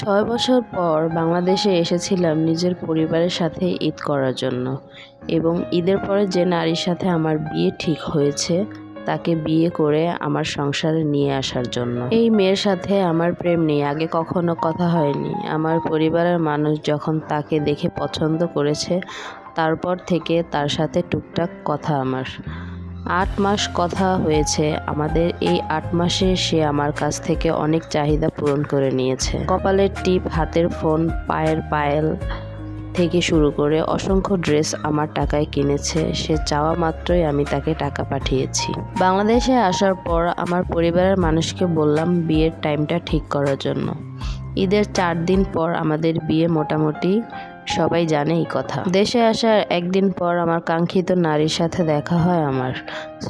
ছয় বছর পর বাংলাদেশে এসেছিলাম নিজের পরিবারের সাথে ঈদ করার জন্য এবং ঈদের পরে যে নারীর সাথে আমার বিয়ে ঠিক হয়েছে, তাকে বিয়ে করে আমার সংসারে নিয়ে আসার জন্য। এই মেয়ের সাথে আমার প্রেম নেই, আগে কখনো কথা হয়নি। আমার পরিবারের মানুষ যখন তাকে দেখে পছন্দ করেছে, তারপর থেকে তার সাথে টুকটাক কথা আমার। আট মাস কথা হয়েছে। আমাদের এই আট মাসে সে আমার কাছ থেকে অনেক চাহিদা পূরণ করে নিয়েছে। কপালের টিপ, হাতের ফোন, পায়ের পায়েল থেকে শুরু করে অসংখ্য ড্রেস আমার টাকায় কিনেছে। সে চাওয়া মাত্রই আমি তাকে টাকা পাঠিয়েছি। বাংলাদেশে আসার পর আমার পরিবারের মানুষকে বললাম, বিয়ের টাইমটা ঠিক করার জন্য। ঈদের চার দিন পর আমাদের বিয়ে মোটামুটি, সবাই জানে এই কথা। দেশে আসার একদিন পর আমার কাঙ্ক্ষিত নারীর সাথে দেখা হয় আমার।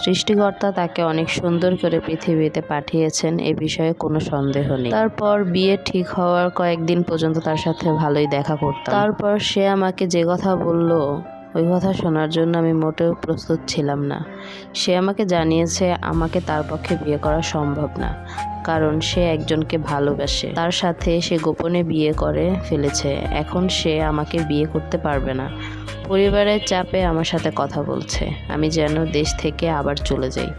সৃষ্টিকর্তা তাকে অনেক সুন্দর করে পৃথিবীতে পাঠিয়েছেন, এ বিষয়ে কোনো সন্দেহ নেই। তারপর বিয়ে ঠিক হওয়ার কয়েকদিন পর্যন্ত তার সাথে ভালোই দেখা করতাম। তারপর সে আমাকে যে কথা বলল ওই কথা শোনার জন্য আমি মোটেও প্রস্তুত ছিলাম না। সে আমাকে জানিয়েছে, আমাকে তার পক্ষে বিয়ে করা সম্ভব না, কারণ সে একজনকে ভালোবাসে। তার সাথে সে গোপনে বিয়ে করে ফেলেছে। এখন সে আমাকে বিয়ে করতে পারবে না। পরিবারের চাপে আমার সাথে কথা বলছে। আমি যেন দেশ থেকে আবার চলে যাই।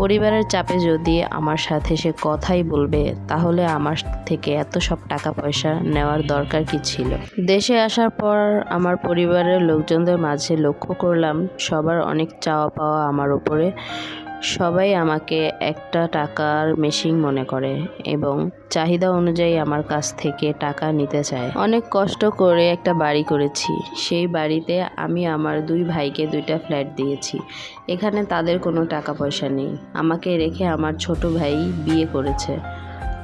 পরিবারের চাপে যদি আমার সাথে সে কথাই বলবে, তাহলে আমার থেকে এত সব টাকা পয়সা নেওয়ার দরকার কি ছিল? দেশে আসার পর আমার পরিবারের লোকজনদের মাঝে লক্ষ্য করলাম, সবার অনেক চাওয়া পাওয়া আমার উপরে সবাই আমাকে একটা টাকার মেশিন মনে করে এবং চাহিদা অনুযায়ী আমার কাছ থেকে টাকা নিতে চায়। অনেক কষ্ট করে একটা বাড়ি করেছি। সেই বাড়িতে আমি আমার দুই ভাইকে দুইটা ফ্ল্যাট দিয়েছি। এখানে তাদের কোনো টাকা পয়সা নেই। আমাকে রেখে আমার ছোট ভাই বিয়ে করেছে।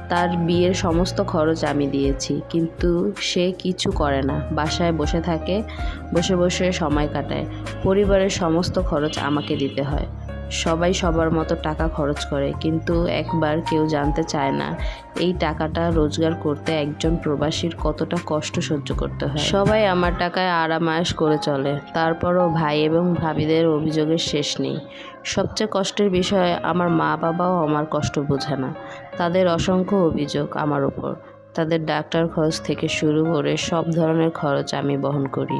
তার বিয়ের সমস্ত খরচ আমি দিয়েছি। কিন্তু সে কিছু করে না। বাসায় বসে থাকে, বসে বসে সময় কাটায়। পরিবারের সমস্ত খরচ আমাকে দিতে হয়। সবাই সবার মতো টাকা খরচ করে, কিন্তু একবার কেউ জানতে চায় না, এই টাকাটা রোজগার করতে একজন প্রবাসীর কতটা কষ্ট সহ্য করতে হয়। সবাই আমার টাকায় আরামায়াস করে চলে, তারপরও ভাই এবং ভাবিদের অভিযোগের শেষ নেই। সবচেয়ে কষ্টের বিষয়, আমার মা বাবাও আমার কষ্ট বোঝে না। তাদের অসংখ্য অভিযোগ আমার উপর। তাদের ডাক্তার খরচ থেকে শুরু করে সব ধরনের খরচ আমি বহন করি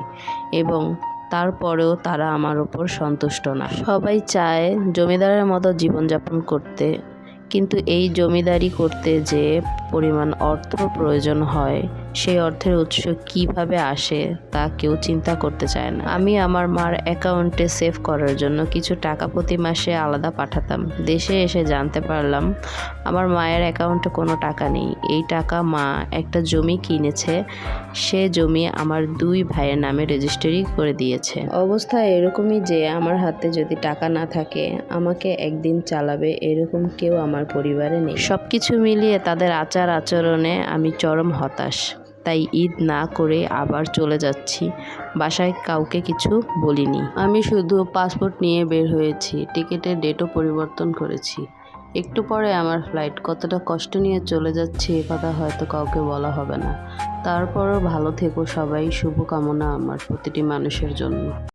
এবং তারপরেও তারা আমার উপর সন্তুষ্ট না। সবাই চায় জমিদারের মতো জীবনযাপন করতে। কিন্তু এই জমিদারি করতে যে পরিমাণ অর্থ প্রয়োজন হয়, সেই অর্থের উৎস কীভাবে আসে তা কেউ চিন্তা করতে চায় না। আমি আমার মার অ্যাকাউন্টে সেভ করার জন্য কিছু টাকা প্রতি মাসে আলাদা পাঠাতাম। দেশে এসে জানতে পারলাম, আমার মায়ের অ্যাকাউন্টে কোনো টাকা নেই। এই টাকা মা একটা জমি কিনেছে, সে জমি আমার দুই ভাইয়ের নামে রেজিস্ট্রি করে দিয়েছে। অবস্থা এরকমই যে আমার হাতে যদি টাকা না থাকে, আমাকে একদিন চালাবে এরকম কেউ আমার পরিবারে নেই। সব কিছু মিলিয়ে তাদের আচার আচরণে আমি চরম হতাশ। তাই ঈদ না করে আবার চলে যাচ্ছি। বাসায় কাউকে কিছু বলিনি। আমি শুধু পাসপোর্ট নিয়ে বের হয়েছি, টিকিটের ডেটও পরিবর্তন করেছি। একটু পরে আমার ফ্লাইট কতটা কষ্ট নিয়ে চলে যাচ্ছে এ কথা হয়তো কাউকে বলা হবে না। তারপরও ভালো থেকো সবাই, শুভকামনা আমার প্রতিটি মানুষের জন্য।